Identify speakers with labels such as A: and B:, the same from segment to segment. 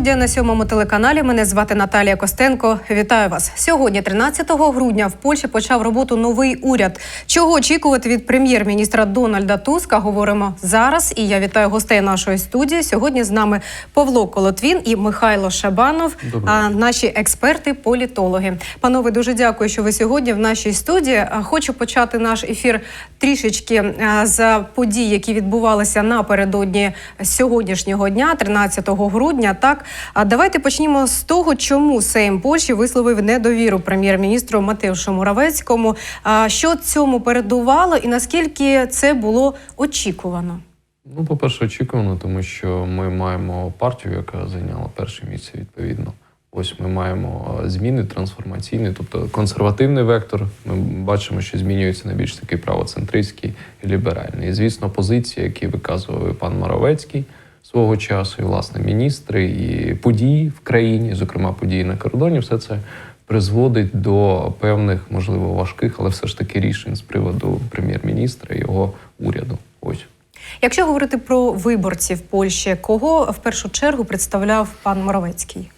A: студія на сьомому телеканалі. Мене звати Наталія Костенко. Вітаю вас. Сьогодні, 13 грудня, в Польщі почав роботу новий уряд. Чого очікувати від прем'єр-міністра Дональда Туска? Говоримо зараз. І я вітаю гостей нашої студії. Сьогодні з нами Павло Колотвін і Михайло Шабанов, а, наші експерти, політологи. Панове, дуже дякую, що ви сьогодні в нашій студії. Хочу почати наш ефір трішечки з подій, які відбувалися напередодні сьогоднішнього дня, 13 грудня. Так, а давайте почнімо з того, чому Сейм Польщі висловив недовіру прем'єр-міністру Матеушу Муравецькому. Що цьому передувало, і наскільки це було очікувано?
B: Ну, по-перше, очікувано, тому що ми маємо партію, яка зайняла перше місце відповідно. Ось ми маємо зміни трансформаційні, тобто консервативний вектор. Ми бачимо, що змінюється на більш такий правоцентристський і ліберальний. І, звісно, позиції, які виказував пан Моровецький свого часу, і власне міністри, і події в країні, зокрема події на кордоні, все це призводить до певних, можливо, важких, але все ж таки рішень з приводу прем'єр-міністра і його уряду. Ось.
A: Якщо говорити про виборців Польщі, кого в першу чергу представляв пан Моровецький?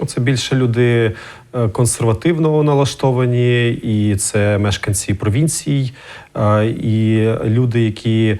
C: Ну, Це більше люди е, консервативно налаштовані, і це мешканці провінцій, е, і люди, які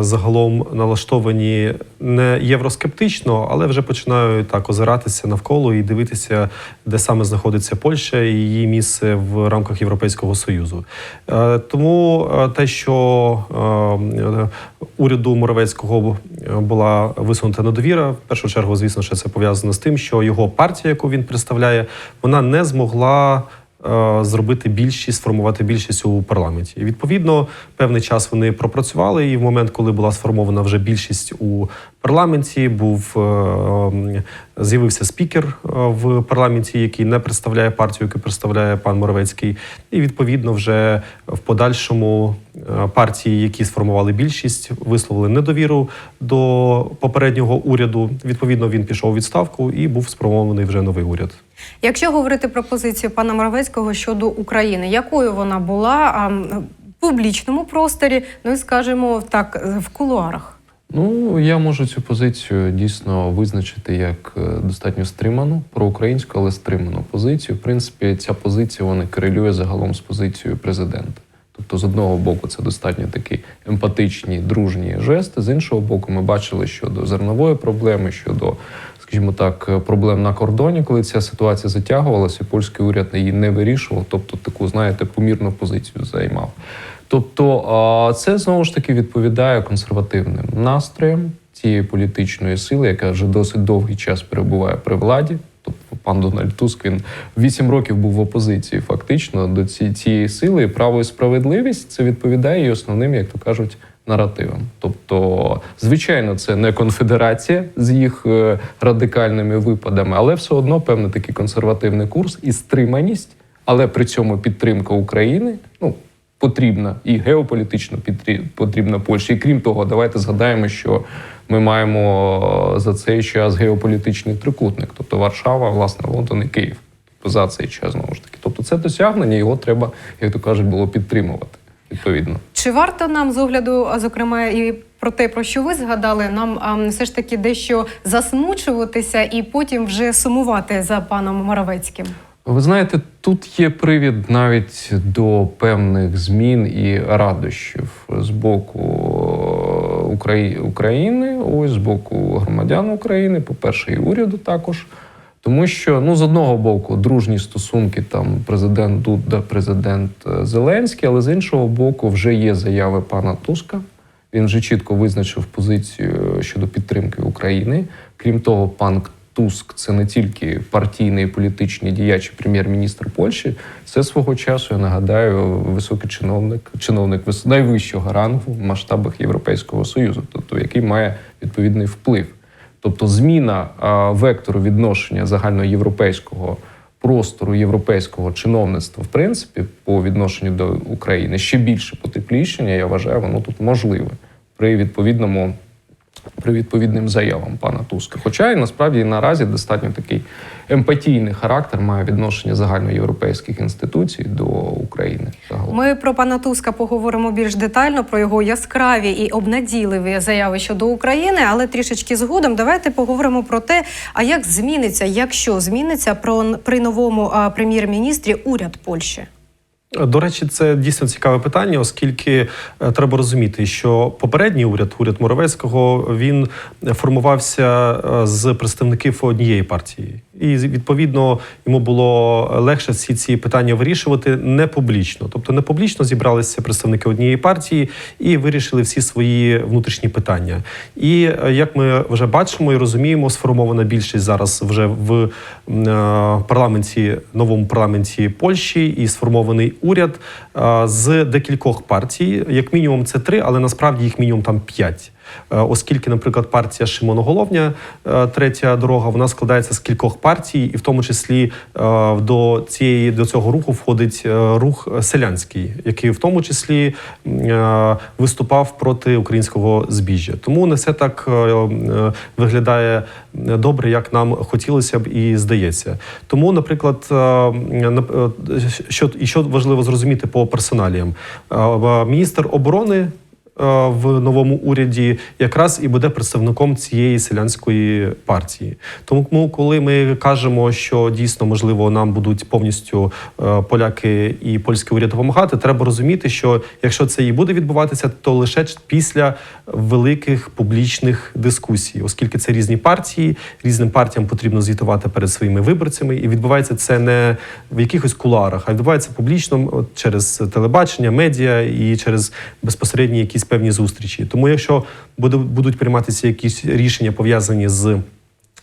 C: загалом налаштовані не євроскептично, але вже починають так озиратися навколо і дивитися, де саме знаходиться Польща і її місце в рамках Європейського союзу. Е, Тому е, те, що е, уряду Моровецького була висунута недовіра, в першу чергу, звісно, що це пов'язано з тим, що його партія, яку він представляє, вона не змогла. Е, Зробити більшість, сформувати більшість у парламенті. І відповідно певний час вони пропрацювали. І в момент, коли була сформована вже більшість у парламенті, був е, з'явився спікер е, в парламенті, який не представляє партію, яку представляє пан Моровецький. І відповідно, вже в подальшому партії, які сформували більшість, висловили недовіру до попереднього уряду. Відповідно, він пішов у відставку і був сформований вже новий уряд.
A: Якщо говорити про позицію пана Моровецького щодо України, якою вона була в публічному просторі, ну і скажімо так, в кулуарах?
B: Ну, я можу цю позицію дійсно визначити як е, достатньо стриману, проукраїнську, але стриману позицію. В принципі, ця позиція вона корелює загалом з позицією президента. Тобто, з одного боку, це достатньо такі емпатичні, дружні жести. З іншого боку, ми бачили щодо зернової проблеми, щодо, скажімо так, проблем на кордоні, коли ця ситуація затягувалася, польський уряд її не вирішував, тобто таку, знаєте, помірну позицію займав. Тобто, це знову ж таки відповідає консервативним настроям цієї політичної сили, яка вже досить довгий час перебуває при владі. Пан Дональд Туск він 8 років був в опозиції, фактично до ці- цієї сили право і справедливість це відповідає і основним, як то кажуть, наративам. Тобто, звичайно, це не конфедерація з їх е, радикальними випадами, але все одно певний такий консервативний курс і стриманість, але при цьому підтримка України. Потрібна і геополітично потрібна Польща. І крім того, давайте згадаємо, що ми маємо е, за цей час геополітичний трикутник, тобто Варшава, власне, Лондон і Київ. Тобто за цей час знову ж таки. Тобто, це досягнення, його треба, як то кажуть, було підтримувати відповідно.
A: Чи варто нам з огляду, а зокрема, і про те, про що ви згадали, нам а, все ж таки дещо засмучуватися і потім вже сумувати за паном Моровецьким?
B: Ви знаєте, тут є привід навіть до певних змін і радощів з боку е, України, ось з боку громадян України, по-перше, і уряду також. Тому що ну з одного боку дружні стосунки там президент Дуда, президент е, Зеленський, але з іншого боку, вже є заяви пана Туска. Він вже чітко визначив позицію щодо підтримки України. Крім того, пан Туск це не тільки партійний політичний діяч, прем'єр-міністр Польщі. Це свого часу, я нагадаю, високий чиновник, чиновник найвищого рангу в масштабах Європейського союзу, тобто який має відповідний вплив. Тобто зміна а, вектору відношення загальноєвропейського простору європейського чиновництва, в принципі, по відношенню до України ще більше потеплішення, я вважаю, воно тут можливе при відповідному при відповідним заявам пана Туска. Хоча і насправді наразі достатньо такий емпатійний характер має відношення загальноєвропейських інституцій до України.
A: Ми про пана Туска поговоримо більш детально про його яскраві і обнадійливі заяви щодо України, але трішечки згодом давайте поговоримо про те, а як зміниться, якщо зміниться про при новому прем'єр-міністрі уряд Польщі.
C: До речі, це дійсно цікаве питання, оскільки е, треба розуміти, що попередній уряд, уряд Моровецького, він формувався е, з представників однієї партії, і відповідно йому було легше всі ці питання вирішувати не публічно. Тобто не публічно зібралися представники однієї партії і вирішили всі свої внутрішні питання. І е, як ми вже бачимо і розуміємо, сформована більшість зараз вже в е, парламенті, новому парламенті Польщі, і сформований уряд е, з декількох партій. Як мінімум, це три, але насправді їх мінімум там п'ять. Е, Оскільки, наприклад, партія Шимона Головня, е, третя дорога, вона складається з кількох партій, і в тому числі е, до цієї до цього руху входить рух селянський, який в тому числі виступав проти українського збіжжя. Тому не все так виглядає добре, як нам хотілося б і здається. Тому, наприклад, нап- що і що важливо зрозуміти по персоналіям, міністр оборони в новому уряді якраз і буде представником цієї селянської партії. Тому, коли ми кажемо, що дійсно можливо нам будуть повністю е, поляки і польський уряд допомагати, треба розуміти, що якщо це і буде відбуватися, то лише після великих публічних дискусій, оскільки це різні партії, різним партіям потрібно звітувати перед своїми виборцями, і відбувається це не в якихось кулуарах, а відбувається публічно через телебачення, медіа і через безпосередні якісь певні зустрічі. Тому, якщо будуть прийматися якісь рішення пов'язані з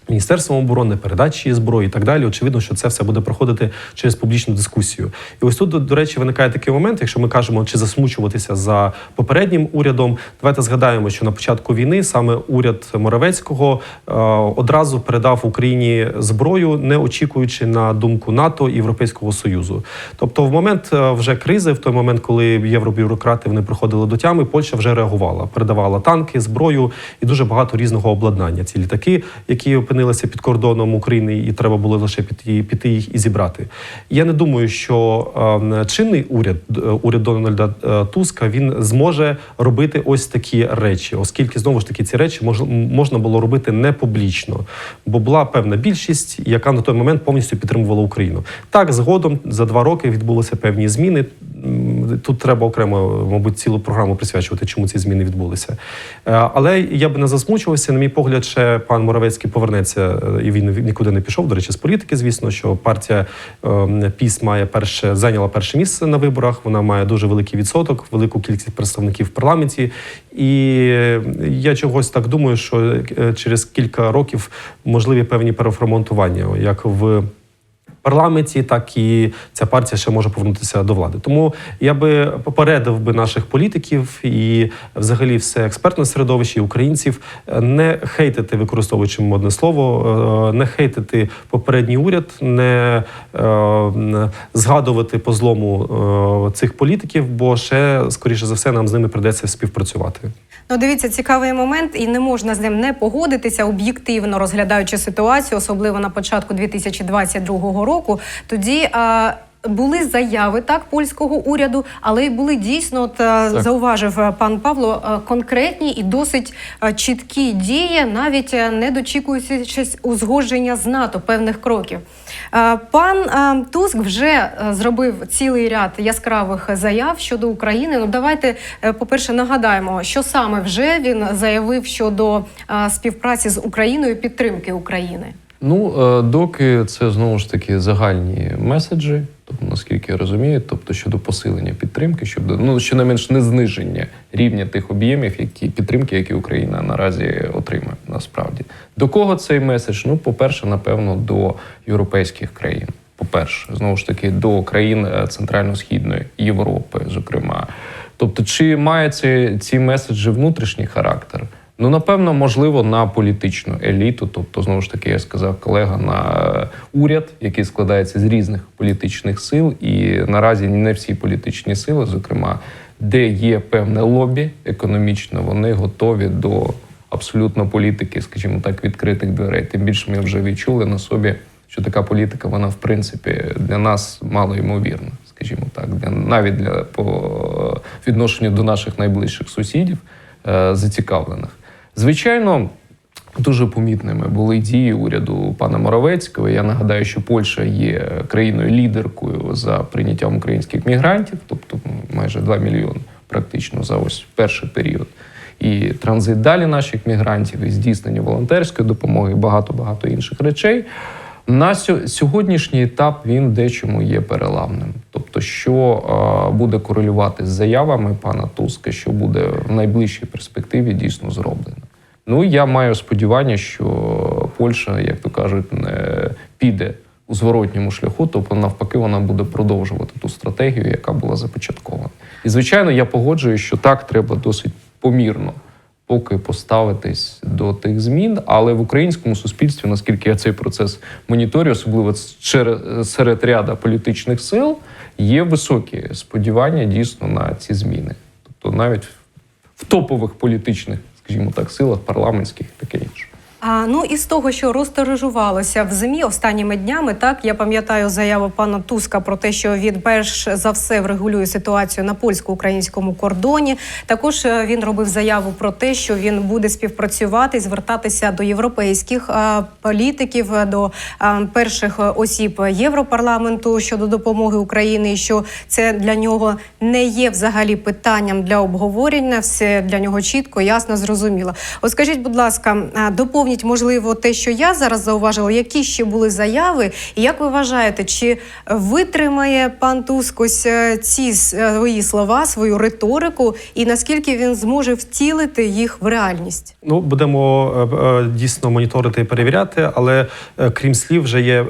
C: Міністерством оборони, передачі зброї і так далі. Очевидно, що це все буде проходити через публічну дискусію. І ось тут, до, речі, виникає такий момент, якщо ми кажемо, чи засмучуватися за попереднім урядом. Давайте згадаємо, що на початку війни саме уряд Моравецького е, одразу передав Україні зброю, не очікуючи на думку НАТО і Європейського Союзу. Тобто, в момент е, вже кризи, в той момент, коли євробюрократи вони приходили до тями, Польща вже реагувала, передавала танки, зброю і дуже багато різного обладнання. Ці літаки, які опинилися під кордоном України, і треба було лише піти, піти їх і зібрати. Я не думаю, що е, чинний уряд, е, уряд Дональда е, Туска, він зможе робити ось такі речі, оскільки знову ж таки ці речі мож, можна було робити не публічно, бо була певна більшість, яка на той момент повністю підтримувала Україну. Так, згодом за два роки відбулися певні зміни. Тут треба окремо, мабуть, цілу програму присвячувати, чому ці зміни відбулися. Е, Але я би не засмучувався. На мій погляд, ще пан Моравецький повернеться, е, і він нікуди не пішов. До речі, з політики, звісно, що партія е, ПІС має перше зайняла перше місце на виборах. Вона має дуже великий відсоток, велику кількість представників в парламенті. І я чогось так думаю, що е, через кілька років можливі певні переформатування, як в парламенті, так і ця партія ще може повернутися до влади. Тому я би попередив би наших політиків і взагалі все експертне середовище і українців е, не хейтити, використовуючи модне слово, е, не хейтити попередній уряд, не е, згадувати по злому цих політиків, бо ще скоріше за все нам з ними придеться співпрацювати.
A: Ну, дивіться, цікавий момент, і не можна з ним не погодитися, об'єктивно розглядаючи ситуацію, особливо на початку 2022 року. Тоді а, були заяви так польського уряду, але й були дійсно, от а, зауважив пан Павло, конкретні і досить чіткі дії, навіть не дочікуючись узгодження з НАТО певних кроків. Пан Туск вже зробив цілий ряд яскравих заяв щодо України. Ну давайте, е, по-перше, нагадаємо, що саме вже він заявив щодо співпраці з Україною, підтримки України.
B: Ну, е, доки це знову ж таки загальні меседжі, тобто, наскільки я розумію, тобто щодо посилення підтримки, щодо ну щонайменш не зниження рівня тих об'ємів, які підтримки, які Україна наразі отримує. Насправді до кого цей меседж? Ну, по-перше, напевно, до європейських країн. По-перше, знову ж таки, до країн е, Центрально-Східної Європи, зокрема. Тобто, чи має ці меседжі внутрішній характер? Ну, напевно, можливо, на політичну еліту, тобто, знову ж таки, я сказав колега на е, уряд, який складається з різних політичних сил, і наразі не всі політичні сили, зокрема, де є певне лобі економічно, вони готові до абсолютно політики, скажімо так, відкритих дверей. Тим більше ми вже відчули на собі, що така політика, вона в принципі для нас мало ймовірна, скажімо так, для навіть для по відношенню до наших найближчих сусідів е, зацікавлених. Звичайно. Дуже помітними були дії уряду пана Моровецького. Я нагадаю, що Польща є країною лідеркою за прийняттям українських мігрантів, тобто майже 2 мільйони практично за ось перший період. І транзит далі наших мігрантів, і здійснення волонтерської допомоги, і багато багато інших речей. На сьо- сьогоднішній етап він дечому є переламним. Тобто, що буде корелювати з заявами пана Туска, що буде в найближчій перспективі дійсно зроблено. Ну я маю сподівання, що Польща, як то кажуть, не піде у зворотньому шляху, тобто навпаки, вона буде продовжувати ту стратегію, яка була започаткована. І звичайно, я погоджуюсь, що так треба досить помірно поки поставитись до тих змін, але в українському суспільстві, наскільки я цей процес моніторю, особливо серед ряда політичних сил, є високі сподівання дійсно на ці зміни. Тобто навіть в топових політичних, скажімо так, силах, парламентських і таке інше.
A: А, ну і з того, що розторожувалося в змі останніми днями, так я пам'ятаю заяву пана Туска про те, що він перш за все врегулює ситуацію на польсько-українському кордоні. Також е, він робив заяву про те, що він буде співпрацювати, звертатися до європейських е, політиків, е, до е, перших осіб Європарламенту щодо допомоги Україні. і Що це для нього не є взагалі питанням для обговорення. Все для нього чітко, ясно, зрозуміло. От скажіть, будь ласка, а, доповніть можливо те, що я зараз зауважила, які ще були заяви, і як ви вважаєте, чи витримає пан Туск ось е, ці свої слова, свою риторику, і наскільки він зможе втілити їх в реальність?
C: Ну, будемо е, е, дійсно моніторити і перевіряти, але е, крім слів, вже є е,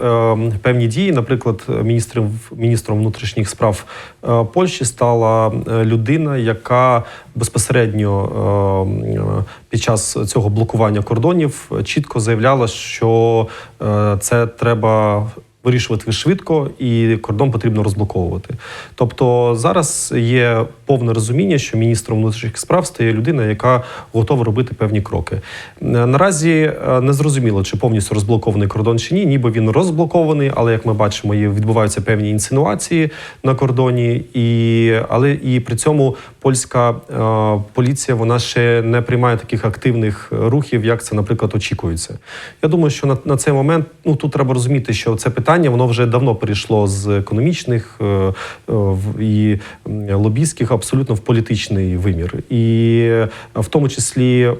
C: певні дії. Наприклад, міністром міністром внутрішніх справ е, Польщі стала е, людина, яка безпосередньо е, під час цього блокування кордонів чітко заявляла, що е, це треба. Вирішувати швидко і кордон потрібно розблоковувати. Тобто зараз є повне розуміння, що міністром внутрішніх справ стає людина, яка готова робити певні кроки. Наразі е, не зрозуміло, чи повністю розблокований кордон чи ні. Ніби він розблокований, але як ми бачимо, відбуваються певні інсинуації на кордоні, і але і при цьому польська е, поліція вона ще не приймає таких активних рухів, як це, наприклад, очікується. Я думаю, що на, на цей момент ну тут треба розуміти, що це питання воно вже давно перейшло з економічних е, е, і м, лобістських абсолютно в політичний вимір, і е, в тому числі.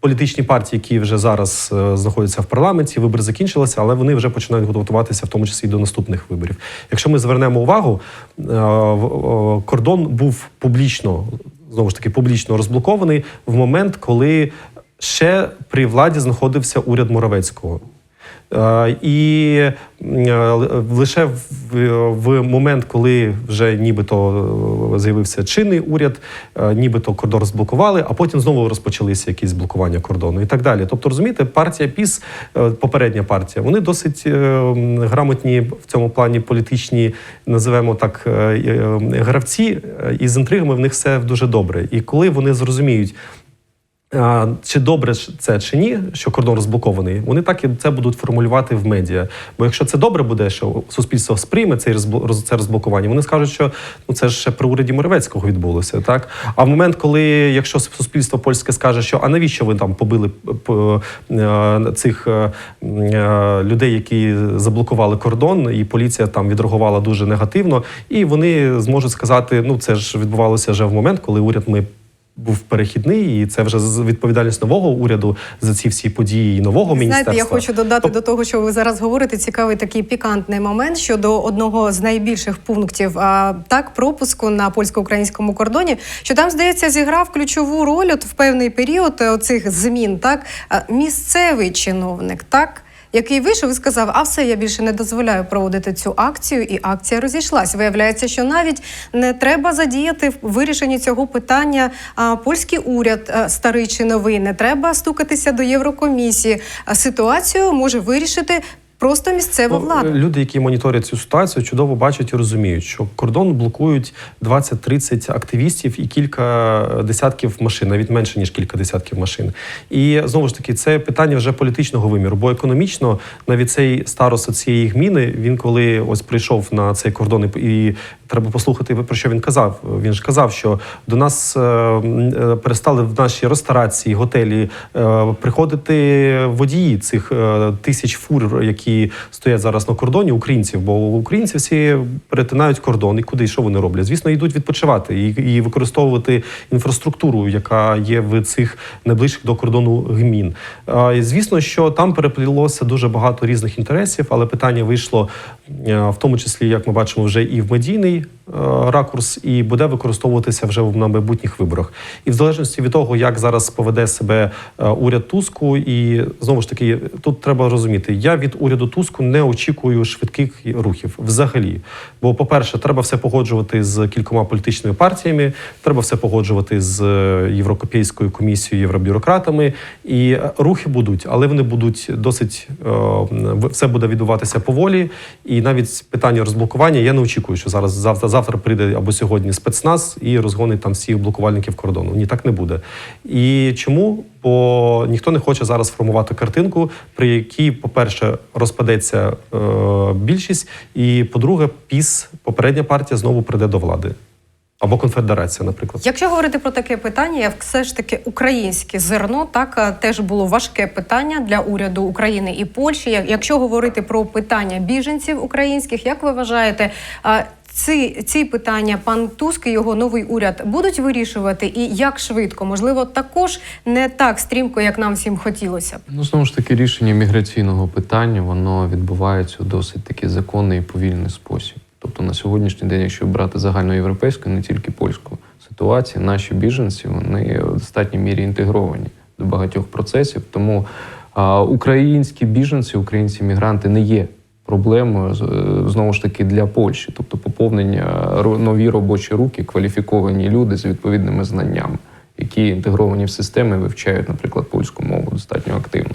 C: Політичні партії, які вже зараз знаходяться в парламенті, вибори закінчилися, але вони вже починають готуватися, в тому числі і до наступних виборів. Якщо ми звернемо увагу, кордон був публічно знову ж таки публічно розблокований в момент, коли ще при владі знаходився уряд Моровецького. Е, І е, лише в, момент, коли вже нібито е, з'явився чинний уряд, нібито кордон розблокували, а потім знову розпочалися якісь блокування кордону і так далі. Тобто, розумієте, партія ПІС, попередня партія, вони досить грамотні в цьому плані політичні, називаємо так, гравці, і з інтригами в них все дуже добре. І коли вони зрозуміють. Чи добре це чи ні, що кордон розблокований, вони так і це будуть формулювати в медіа. Бо якщо це добре буде, що суспільство сприйме цей це розблокування, вони скажуть, що ну це ж ще при уряді Моровецького відбулося. Так а в момент, коли якщо суспільство польське скаже, що а навіщо ви там побили е, цих е, е, людей, які заблокували кордон, і поліція там відреагувала дуже негативно, і вони зможуть сказати: ну це ж відбувалося вже в момент, коли уряд ми був перехідний, і це вже відповідальність нового уряду за ці всі події і нового міністерства.
A: Знаєте, я хочу додати
C: Тоб-
A: до того, що ви зараз говорите. Цікавий такий пікантний момент щодо одного з найбільших пунктів а, так пропуску на польсько-українському кордоні. Що там здається зіграв ключову роль от в певний період оцих змін, так місцевий чиновник, так. Який вийшов і сказав, а все, я більше не дозволяю проводити цю акцію, і акція розійшлась. Виявляється, що навіть не треба задіяти в вирішенні цього питання а, польський уряд, а, старий чи новий, не треба стукатися до Єврокомісії. А ситуацію може вирішити просто місцева
C: Ну,
A: влада.
C: Люди, які моніторять цю ситуацію, чудово бачать і розуміють, що кордон блокують 20-30 активістів і кілька десятків машин, навіть менше ніж кілька десятків машин. І знову ж таки, це питання вже політичного виміру, бо економічно навіть цей староста цієї гміни, він коли ось прийшов на цей кордон і, і треба послухати про що він казав. Він ж казав, що до нас е, е, перестали в наші ресторації, готелі е, приходити водії цих тисяч фур, які стоять зараз на кордоні українців. Бо українці всі перетинають кордон. І куди що вони роблять? Звісно, йдуть відпочивати і, і використовувати інфраструктуру, яка є в цих найближчих до кордону гмін. Звісно, що там переплілося дуже багато різних інтересів, але питання вийшло в тому числі, як ми бачимо, вже і в медійний е, ракурс, і буде використовуватися вже на майбутніх виборах. І в залежності від того, як зараз поведе себе е, уряд Туску, і знову ж таки, тут треба розуміти, я від уряду Туску не очікую швидких рухів взагалі. Бо, по-перше, треба все погоджувати з кількома політичними партіями, треба все погоджувати з е, Європейською комісією, євробюрократами. І е, рухи будуть, але вони будуть досить е, все буде відбуватися поволі. І навіть питання розблокування я не очікую, що зараз завтра завтра прийде або сьогодні спецназ і розгонить там всіх блокувальників кордону. Ні, так не буде. І чому? Бо ніхто не хоче зараз формувати картинку, при якій, по-перше, розпадеться е, більшість, і по-друге, піс, попередня партія знову прийде до влади. Або конфедерація, наприклад.
A: Якщо говорити про таке питання, як все ж таки українське зерно, так е, теж було важке питання для уряду України і Польщі. Як- Якщо говорити про питання біженців українських, як ви вважаєте, е, ці, ці питання пан Туск і його новий уряд будуть вирішувати, і як швидко? Можливо, також не так стрімко, як нам всім хотілося б.
B: Ну, знову ж таки, рішення міграційного питання воно відбувається у досить такий законний і повільний спосіб. Тобто на сьогоднішній день, якщо брати загальноєвропейську, не тільки польську ситуацію, наші біженці вони в достатній мірі інтегровані до багатьох процесів. Тому а, українські біженці, українці мігранти не є проблемою е, знову ж таки для Польщі, тобто поповнення ро- нові робочі руки, кваліфіковані люди з відповідними знаннями які інтегровані в системи, вивчають, наприклад, польську мову достатньо активно.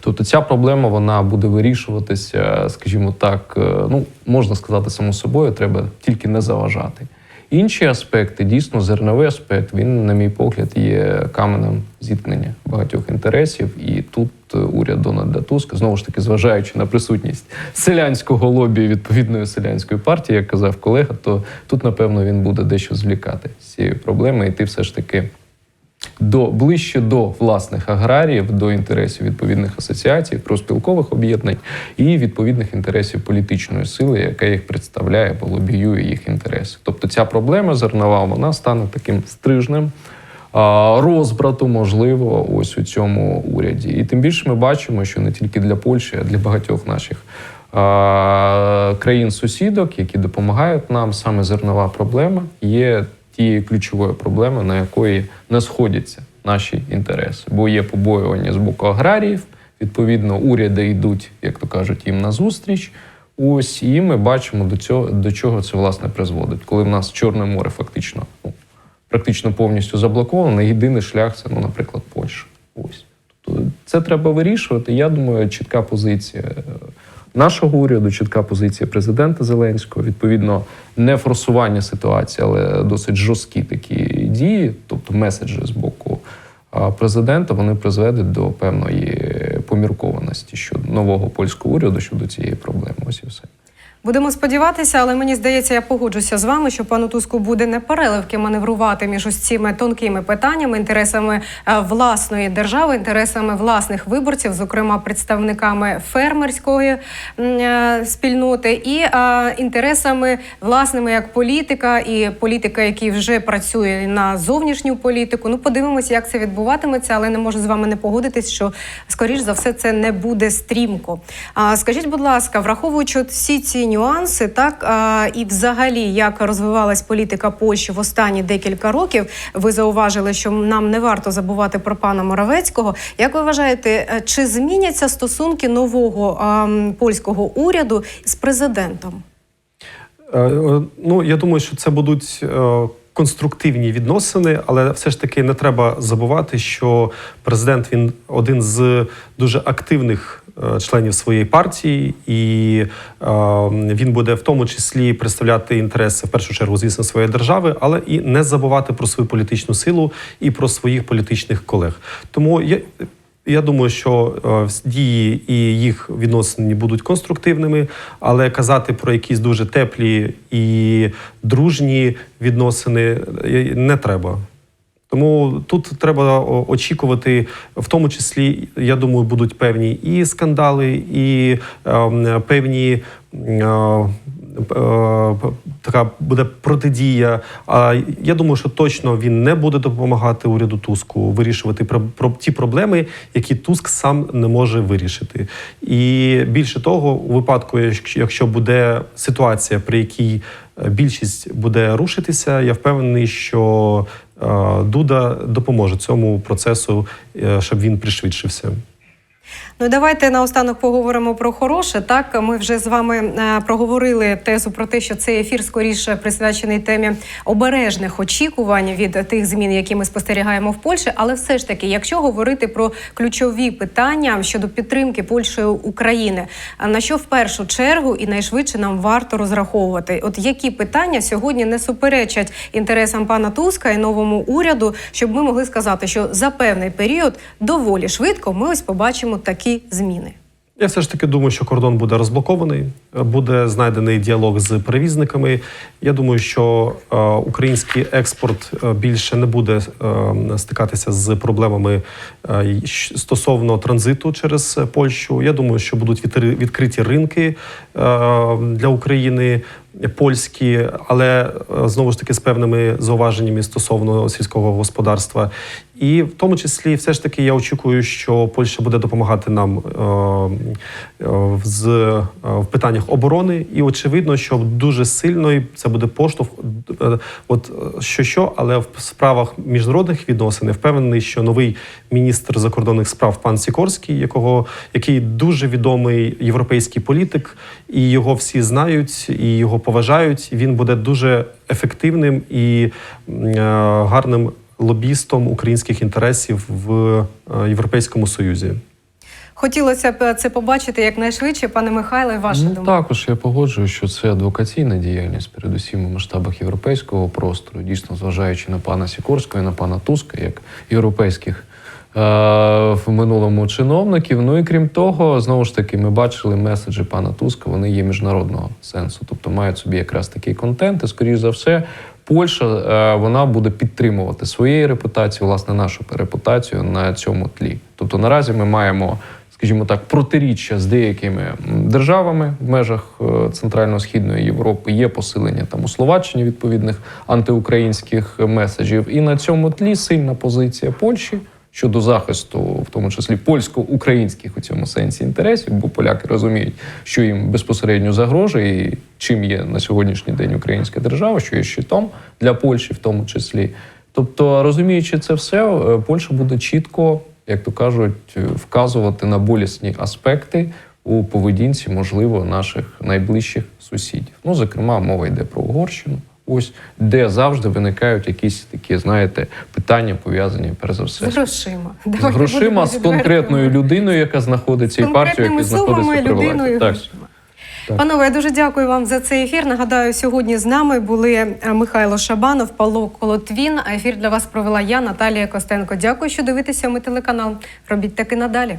B: Тобто ця проблема вона буде вирішуватися, скажімо так, е, ну можна сказати, само собою, треба тільки не заважати. Інші аспекти, дійсно, зерновий аспект, він, на мій погляд, є каменем зіткнення багатьох інтересів. І тут е, уряд Дональда Туска, знову ж таки, зважаючи на присутність селянського лобі відповідної селянської партії, як казав колега, то тут, напевно, він буде дещо звлікати з цієї проблеми, і ти все ж таки до ближче до власних аграріїв, до інтересів відповідних асоціацій, профспілкових об'єднань і відповідних інтересів політичної сили, яка їх представляє, бо лобіює їх інтереси. Тобто ця проблема зернова вона стане таким стрижнем. Розбрату, можливо, ось у цьому уряді. І тим більше ми бачимо, що не тільки для Польщі, а для багатьох наших країн-сусідок, які допомагають нам, саме зернова проблема є тією ключовою проблемою, на якої не сходяться наші інтереси. Бо є побоювання з боку аграріїв, відповідно, уряди йдуть, як то кажуть, їм на зустріч. Ось і ми бачимо до цього, до чого це власне призводить, коли в нас Чорне море фактично ну, практично повністю заблоковано. Єдиний шлях це, ну, наприклад, Польща. Ось. Тобто це треба вирішувати. Я думаю, чітка позиція е, нашого уряду, чітка позиція президента Зеленського, відповідно, не форсування ситуації, але досить жорсткі такі дії, тобто меседжі з боку президента, вони призведуть до певної поміркованості щодо нового польського уряду щодо цієї проблеми. Ось і все.
A: Будемо сподіватися, але мені здається, я погоджуся з вами, що пану Туску буде непереливки маневрувати між ось цими тонкими питаннями, інтересами е, власної держави, інтересами власних виборців, зокрема представниками фермерської е, спільноти, і е, інтересами власними як політика і політика, який вже працює на зовнішню політику. Ну, подивимося, як це відбуватиметься, але не можу з вами не погодитись, що скоріш за все це не буде стрімко. А скажіть, будь ласка, враховуючи всі ці нюанси, так а, і взагалі як розвивалась політика Польщі в останні декілька років, ви зауважили, що нам не варто забувати про пана Моравецького. Як ви вважаєте, е, чи зміняться стосунки нового а, польського уряду з президентом?
C: Е, е, Ну, я думаю, що це будуть конструктивні відносини, але все ж таки не треба забувати, що президент він один з дуже активних членів своєї партії, і е, він буде в тому числі представляти інтереси в першу чергу, звісно, своєї держави, але і не забувати про свою політичну силу і про своїх політичних колег. Тому я. Я думаю, що е, дії і їх відносини будуть конструктивними, але казати про якісь дуже теплі і дружні відносини е, не треба. Тому тут треба очікувати, в тому числі, я думаю, будуть певні і скандали, і ем, певні. е, е, Така буде протидія. А я думаю, що точно він не буде допомагати уряду Туску вирішувати про, ті проблеми, які Туск сам не може вирішити. І більше того, у випадку, якщо- буде ситуація, при якій е, більшість буде рушитися, я впевнений, що е, Дуда допоможе цьому процесу, е, щоб він пришвидшився.
A: Ну, давайте наостанок поговоримо про хороше. Так, ми вже з вами е, проговорили тезу про те, що цей ефір скоріше присвячений темі обережних очікувань від тих змін, які ми спостерігаємо в Польщі. Але все ж таки, якщо говорити про ключові питання щодо підтримки Польщею України, на що в першу чергу і найшвидше нам варто розраховувати? От які питання сьогодні не суперечать інтересам пана Туска і новому уряду, щоб ми могли сказати, що за певний період доволі швидко ми ось побачимо такі зміни.
C: Я все ж таки думаю, що кордон буде розблокований, буде знайдений діалог з перевізниками. Я думаю, що е, український експорт е, більше не буде е, стикатися з проблемами е, стосовно транзиту через Польщу. Я думаю, що будуть відкри- відкриті ринки е, для України. Польські, але е, знову ж таки з певними зауваженнями стосовно сільського господарства, і в тому числі, все ж таки, я очікую, що Польща буде допомагати нам е, е, з в питаннях оборони, і очевидно, що дуже сильно і це буде поштовх. От що що, але в справах міжнародних відносин я впевнений, що новий міністр закордонних справ пан Сікорський, якого який дуже відомий європейський політик, і його всі знають і його поважають. Він буде дуже ефективним і е, гарним лобістом українських інтересів в е, Європейському Союзі.
A: Хотілося б це побачити якнайшвидше, пане Михайле, ваша
B: ну,
A: думка.
B: також я погоджую, що це адвокаційна діяльність, передусім у масштабах європейського простору, дійсно зважаючи на пана Сікорського і на пана Туска, як європейських е- в минулому чиновників. Ну і крім того, знову ж таки, ми бачили меседжі пана Туска, вони є міжнародного сенсу, тобто мають собі якраз такий контент. І скоріш за все, Польща е, вона буде підтримувати своєю репутацією, власне, нашу репутацію на цьому тлі. Тобто наразі ми маємо скажімо так, протиріччя з деякими державами в межах е, Центрально-Східної Європи. Є посилення там у Словаччині відповідних антиукраїнських меседжів. І на цьому тлі сильна позиція Польщі щодо захисту, в тому числі польсько-українських у цьому сенсі інтересів, бо поляки розуміють, що їм безпосередньо загрожує, і чим є на сьогоднішній день українська держава, що є щитом для Польщі, в тому числі. Тобто, розуміючи це все, е, Польща буде чітко, як то кажуть, е, вказувати на болісні аспекти у поведінці, можливо, наших найближчих сусідів. Ну, зокрема, мова йде про Угорщину. Ось де завжди виникають якісь такі, знаєте, питання пов'язані перш за все
A: З грошима.
B: з грошима, з конкретною людиною, яка знаходиться,
A: З
B: і партією, яка знаходиться при владі. Так. Так.
A: Панове, я дуже дякую вам за цей ефір. Нагадаю, сьогодні з нами були е, Михайло Шабанов, Павло Колотвін. А ефір для вас провела я, Наталія Костенко. Дякую, що дивитеся ми телеканал. Робіть таки надалі.